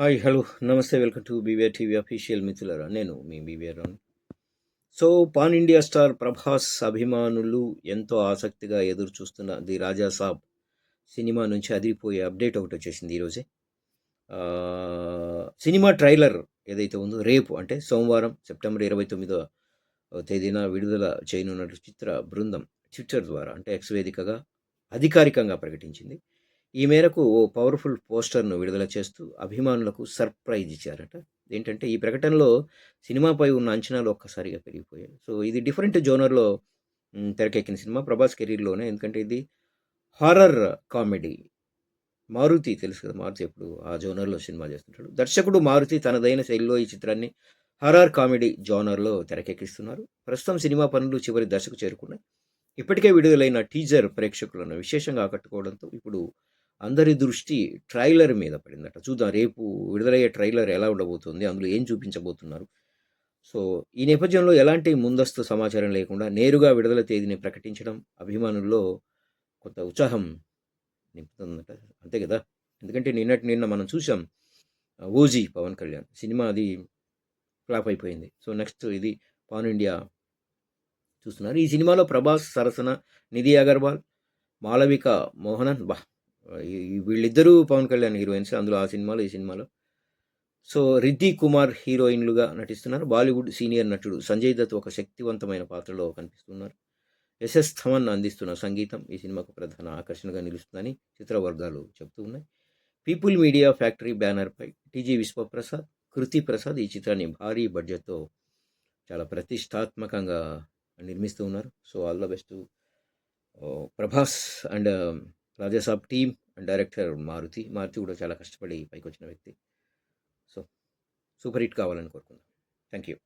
Hi hello నమస్తే welcome to BVR TV official మిత్రులరా. నేను మీ BVR so pan India star Prabhas అభిమానులు ఎంతో ఆసక్తిగా ఎదురు చూస్తున్న ది రాజా సాబ్ సినిమా నుంచి అదిరిపోయే అప్డేట్ ఒకటి వచ్చేసింది ఈరోజే. సినిమా ట్రైలర్ ఏదైతే ఉందో రేపు అంటే సోమవారం సెప్టెంబర్ ఇరవై తొమ్మిదో తేదీన విడుదల చేయనున్నట్టు చిత్ర బృందం ట్విట్టర్ ద్వారా అంటే ఎక్స్ వేదికగా అధికారికంగా ప్రకటించింది. ఈ మేరకు ఓ పవర్ఫుల్ పోస్టర్ను విడుదల చేస్తూ అభిమానులకు సర్ప్రైజ్ ఇచ్చారట. ఏంటంటే ఈ ప్రకటనలో సినిమాపై ఉన్న అంచనాలు ఒక్కసారిగా పెరిగిపోయాయి. సో ఇది డిఫరెంట్ జోనర్లో తెరకెక్కిన సినిమా. ప్రభాస్ కెరీర్లోనే. ఎందుకంటే ఇది హారర్ కామెడీ. మారుతి తెలుసు కదా మారుతి ఎప్పుడు ఆ జోనర్లో సినిమా చేస్తుంటాడు. దర్శకుడు మారుతి తనదైన శైలిలో ఈ చిత్రాన్ని హర్రర్ కామెడీ జోనర్లో తెరకెక్కిస్తున్నారు. ప్రస్తుతం సినిమా పనులు చివరి దశకు చేరుకున్నాయి. ఇప్పటికే విడుదలైన టీజర్ ప్రేక్షకులను విశేషంగా ఆకట్టుకోవడంతో ఇప్పుడు అందరి దృష్టి ట్రైలర్ మీద పడిందట. చూద్దాం రేపు విడుదలయ్యే ట్రైలర్ ఎలా ఉండబోతుంది అందులో ఏం చూపించబోతున్నారు. సో ఈ నేపథ్యంలో ఎలాంటి ముందస్తు సమాచారం లేకుండా నేరుగా విడుదల తేదీని ప్రకటించడం అభిమానుల్లో కొంత ఉత్సాహం నింపుతుందట. అంతే కదా? ఎందుకంటే నిన్నటి నిన్న మనం చూసాం ఓజీ పవన్ కళ్యాణ్ సినిమా అది ఫ్లాప్ అయిపోయింది. సో నెక్స్ట్ ఇది పాన్ ఇండియా చూస్తున్నారు. ఈ సినిమాలో ప్రభాస్ సరసన నిధి అగర్వాల్ మాళవిక మోహనన్ బా వీళ్ళిద్దరూ పవన్ కళ్యాణ్ హీరోయిన్స్ అందులో ఆ సినిమాలో ఈ సినిమాలో. సో రిద్ధి కుమార్ హీరోయిన్లుగా నటిస్తున్నారు. బాలీవుడ్ సీనియర్ నటుడు సంజయ్ దత్ ఒక శక్తివంతమైన పాత్రలో కనిపిస్తున్నారు. ఎస్ఎస్ థమన్ అందిస్తున్న సంగీతం ఈ సినిమాకు ప్రధాన ఆకర్షణగా నిలుస్తుందని చిత్ర వర్గాలు చెబుతూ ఉన్నాయి. పీపుల్ మీడియా ఫ్యాక్టరీ బ్యానర్పై టీజీ విశ్వప్రసాద్ కృతి ప్రసాద్ ఈ చిత్రాన్ని భారీ బడ్జెట్తో చాలా ప్రతిష్టాత్మకంగా నిర్మిస్తూ ఉన్నారు. So all the best Prabhas and Raja Saab team and director Maruthi. Maruthi కూడా చాలా కష్టపడి పైకి వచ్చిన వ్యక్తి. సో సూపర్ హిట్ కావాలని కోరుకుందాం. Thank you